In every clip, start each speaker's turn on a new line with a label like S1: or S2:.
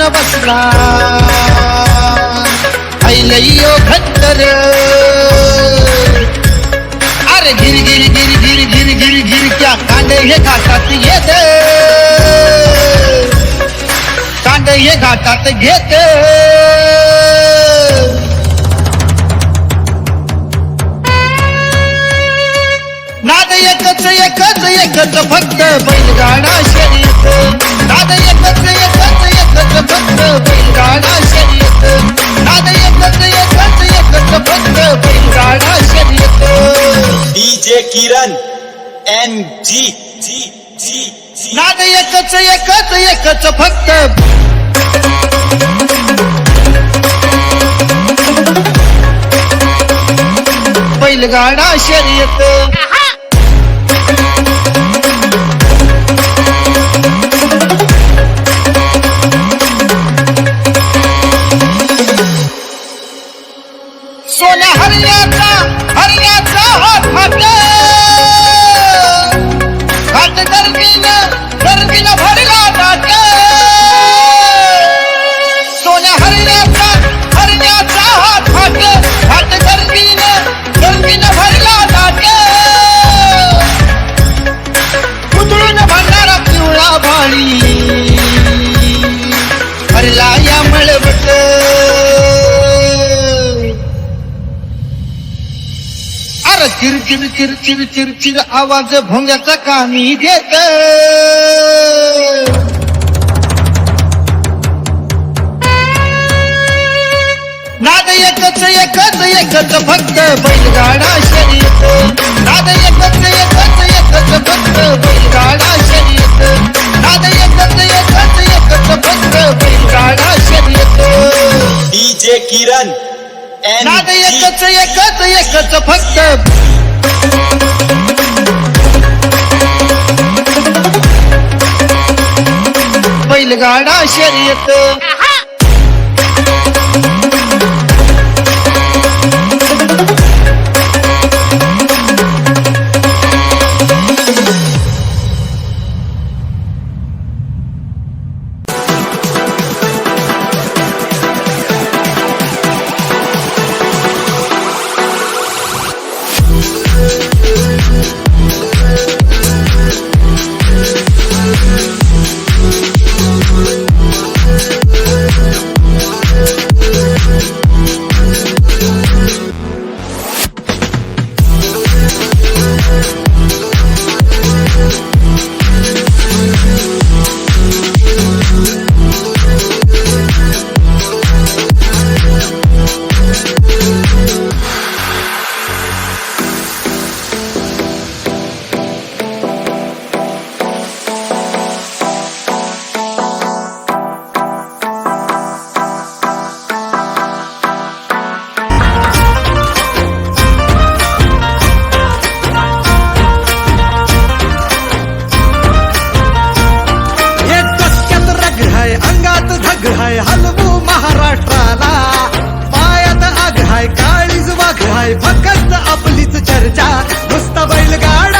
S1: रुतून बसला खट्टर अरे गिर गिर गिर गिर गिर गिर गिर क्या कांडे हे घाटात येत कांडे हे घाटात घेत नाद एकच एकच एकच फक्त बैलगाडा शर्यत नाद एकच एकच
S2: डीजे किरण एन जी। जी जी
S1: नाद एकच एकच एकच फक्त। बैलगाडा शर्यत। हरियाचा हरियाचा चिर चिर चिर चिर चिर चिर चिर आवाज भोंग्याचा कानी देत नाद एकच एकच एकच फक्त बैलगाडा शर्यत. नाद एकच एकच एकच फक्त बैलगाडा शर्यत. नाद एकच एकच एकच फक्त बैलगाडा शर्यत.
S2: D J Kiran.
S1: एकच एकच एकच फक्त. बैलगाडा शर्यत.
S3: हाय काळीच वाघ हाय फक्त आपलीच चर्चा. नुसता बैलगाडा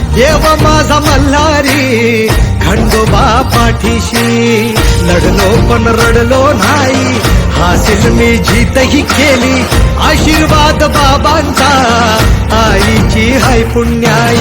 S3: देव माझा मल्हारी खंडोबा पाठीशी. लढलो पण रडलो नाही हासिल मी जीतही केली. आशीर्वाद बाबांचा आईची हाय पुण्याई.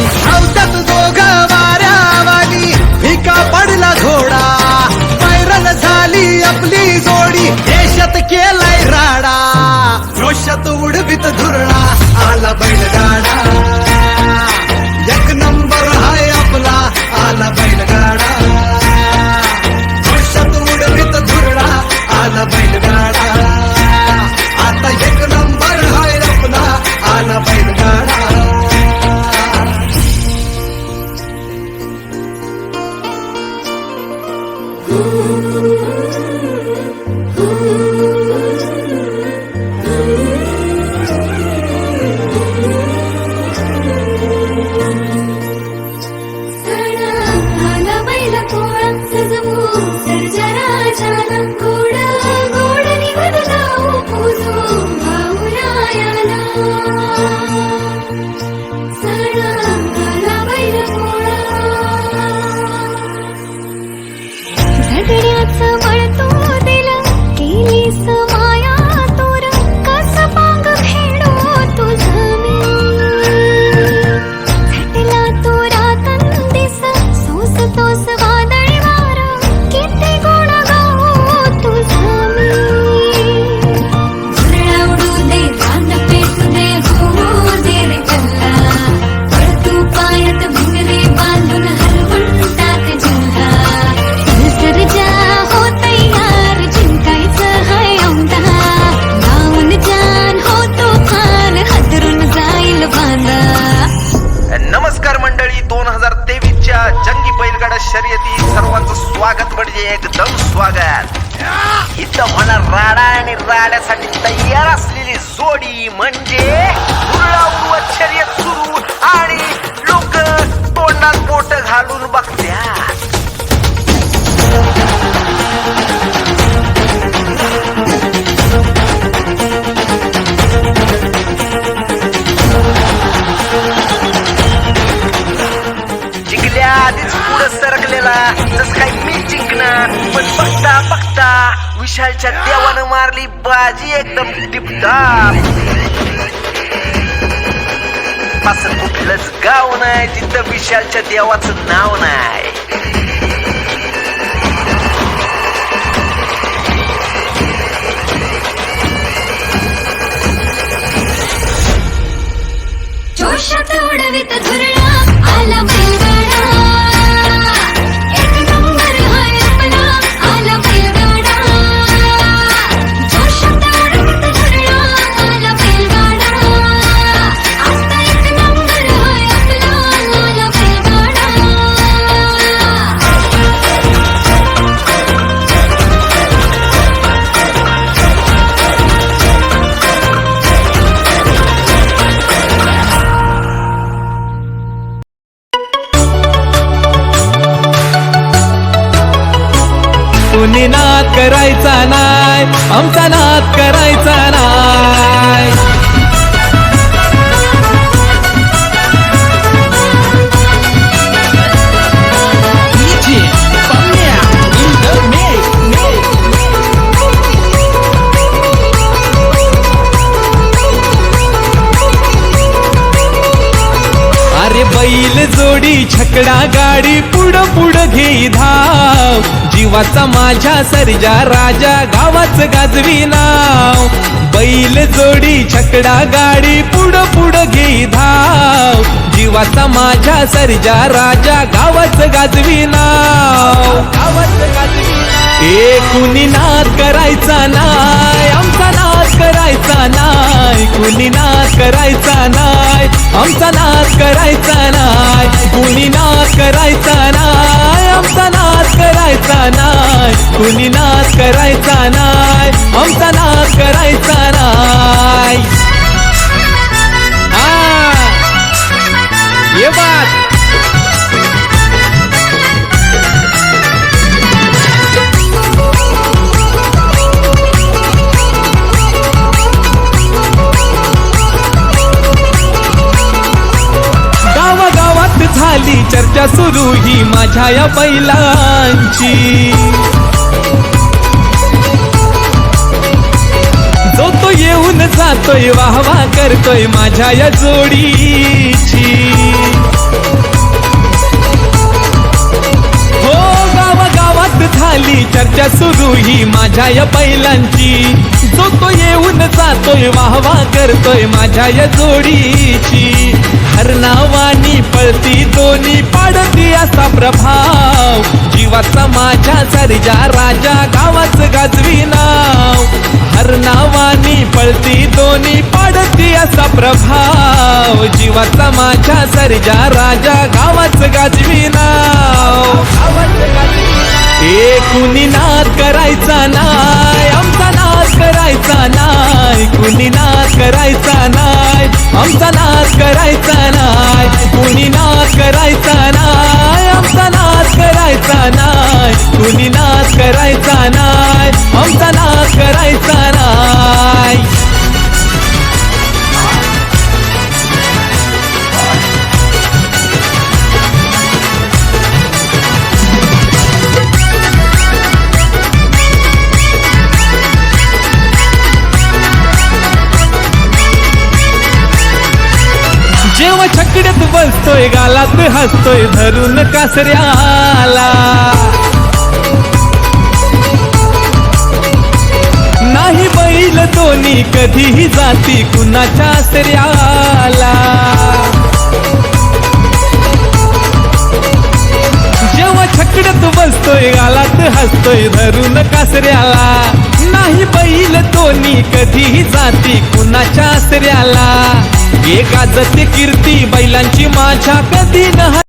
S4: भाजी एकदम टिपटाप. असं कुठलंच गाव नाही जिथं विशालच्या देवाचं नाव नाही.
S5: जोशात उडवित धुरळा आला बैलगाडा
S6: करायचा नाय आमचा नाद करायचा नाय. अरे बैल जोडी छकडा गाडी पुढं पुढं घे धाव. जीवाचा माझ्या सर्जा राजा गावाचं गाजवी नाव. बैल जोडी छकडा गाडी पुढं पुढं घे धाव. जीवाचा माझ्या सर्जा राजा गावाचं गाजवी नाव. गावाचं गाजवी नाव. ए कुणी नाद करायचा नाय आमचा नाद करायचा करायचा नाही कुणी नाच करायचा नाही आमचा नाच करायचा नाही कुणी नाच करायचा नाही आमचा नाच करायचा नाही कुणी नाच करायचा नाही आमचा नाच करायचा नाही ये बात. मजा सुरू ही माझ्या या बैलांची. जो तो येऊन जातोय वाह वाह करतोय माझ्या या जोडीची. हो गावागावात झाली चर्चा सुरू ही माझ्या या बैलांची. जो तो येऊन जातोय वाह करतोय माझ्या या जोडीची. हरनावानी पळती दोन्ही पाडती असा प्रभाव. जीवाचा माझ्या सर्जा राजा गावाच गाजवी नाव. हरनावानी पळती दोन्ही पाडती असा प्रभाव. जीवाचा माझ्या सर्जा राजा गावाच गाजवी नाव. एकूणी कुणी करायचा ना नाच करायचा नाही कुणी नाच करायचा नाही आमचा नाच करायचा नाही कुणी नाच करायचा नाही आमचा नाच करायचा नाही कुणी नाच करायचा नाही आमचा नाच करायचा नाही. बसतोय गालात हसतोय धरून कासऱ्याला. नाही बैल दोन्ही कधीही जाती कुणाच्या आसऱ्याला. जेव्हा छकडत बसतोय गालात हसतोय धरून कासऱ्याला. नाही बैल दोन्ही कधीही जाती कुणाच्या आसऱ्याला. एकाच कीर्ती बैलांची माझ्या कधी न